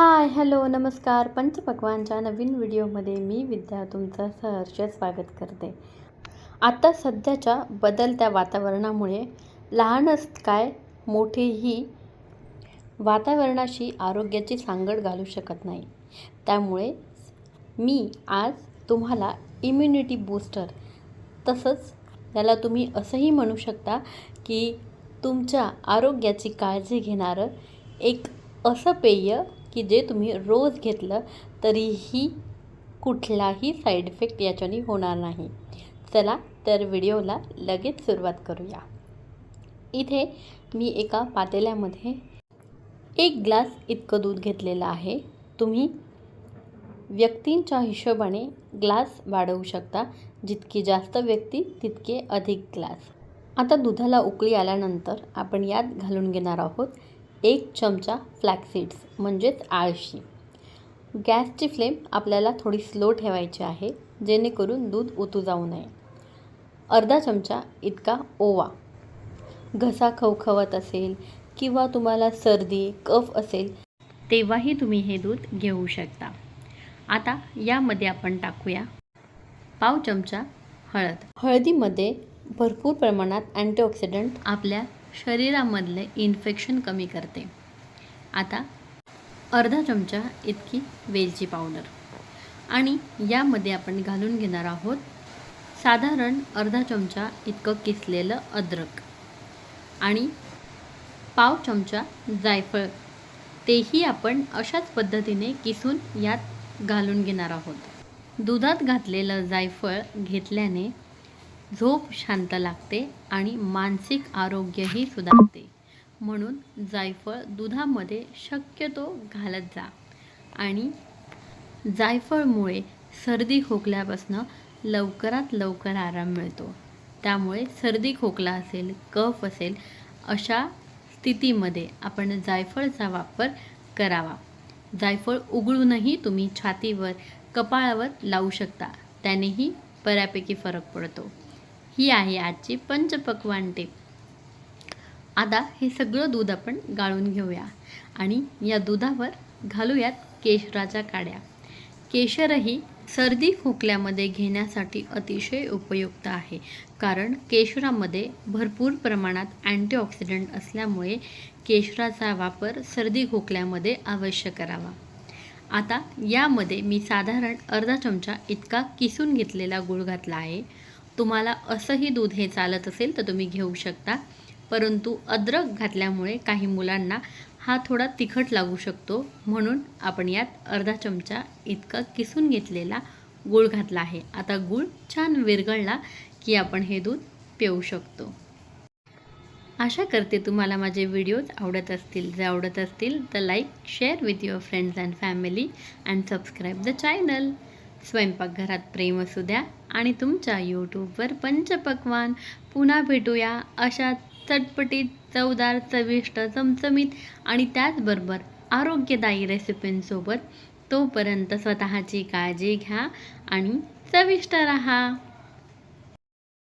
Hi hello नमस्कार. पंचपक्वानच्या नवीन व्हिडिओमध्ये मी विद्या तुमचं सहर्ष स्वागत करते. आता सध्याच्या बदलत्या वातावरणामुळे लहानच काय मोठेही वातावरणाशी आरोग्याची सांगड घालू शकत नाही. त्यामुळे मी आज तुम्हाला इम्युनिटी बूस्टर तसंच याला तुम्ही असंही म्हणू शकता की तुमच्या आरोग्याची काळजी घेणारं एक असं पेय की जे तुम्ही रोज घेतलं तरीही कुठलाही साईड इफेक्ट याच्याने होणार नाही. चला तर व्हिडिओला लगेच सुरुवात करूया. इथे मी एका पातेल्यामध्ये एक ग्लास इतकं दूध घेतलेलं आहे. तुम्ही व्यक्तींच्या हिशोबाने ग्लास वाढवू शकता. जितकी जास्त व्यक्ती तितके अधिक ग्लास. आता दुधाला उकळी आल्यानंतर आपण यात घालून घेणार आहोत एक चमचा फ्लॅक्सीड्स म्हणजेच आळशी. गॅसची फ्लेम आपल्याला थोडी स्लो ठेवायची आहे जेणेकरून दूध ओतू जाऊ नये. अर्धा चमचा इतका ओवा. घसा खवखवत असेल किंवा तुम्हाला सर्दी कफ असेल तेव्हाही तुम्ही हे दूध घेऊ शकता. आता यामध्ये आपण टाकूया पाव चमचा हळद. हळदीमध्ये भरपूर प्रमाणात अँटीऑक्सिडंट आपल्या शरीरामधले इन्फेक्शन कमी करते. आता अर्धा चमचा इतकी वेलची पावडर आणि यामध्ये आपण घालून घेणार आहोत साधारण अर्धा चमचा इतकं किसलेलं अद्रक. आणि पाव चमचा जायफळ. तेही आपण अशाच पद्धतीने किसून यात घालून घेणार आहोत. दुधात घातलेलं जायफळ घेतल्याने झोप शांत लागते आणि मानसिक आरोग्यही सुधारते. म्हणून जायफळ दुधामध्ये शक्यतो घालत जा. आणि जायफळमुळे सर्दी खोकल्यापासून लवकरात लवकर आराम मिळतो. त्यामुळे सर्दी खोकला असेल कफ असेल अशा स्थितीमध्ये आपण जायफळचा वापर करावा. जायफळ उघडूनही तुम्ही छातीवर कपाळावर लावू शकता. त्यानेही बऱ्यापैकी फरक पडतो. ही आहे आजची पंचपक्वान टेप आता हे सगळं दूध आपण गाळून घेऊया आणि या दुधावर घालूयात केशराच्या काड्या. केशरही सर्दी खोकल्यामध्ये घेण्यासाठी अतिशय उपयुक्त आहे कारण केशरामध्ये भरपूर प्रमाणात अँटीऑक्सिडंट असल्यामुळे केशराचा वापर सर्दी खोकल्यामध्ये अवश्य करावा. आता यामध्ये मी साधारण अर्धा चमचा इतका किसून घेतलेला गूळ घातला आहे. तुम्हाला असंही दूध हे चालत असेल तर तुम्ही घेऊ शकता. परंतु अद्रक घातल्यामुळे काही मुलांना हा थोडा तिखट लागू शकतो. म्हणून आपण यात अर्धा चमचा इतका किसून घेतलेला गूळ घातला आहे. आता गूळ छान विरघळला की आपण हे दूध पिऊ शकतो. आशा करते तुम्हाला माझे व्हिडिओज आवडत असतील. जे आवडत असतील तर like share with your friends and family and subscribe the channel स्वयंपाकघरात प्रेम असू द्या. आणि तुमच्या यूट्यूबवर पंचपक्वान. पुन्हा भेटूया अशा चटपटीत चवदार चविष्ट चमचमीत आणि त्याचबरोबर आरोग्यदायी रेसिपींसोबत तोपर्यंत स्वतःची काळजी घ्या आणि चविष्ट रहा.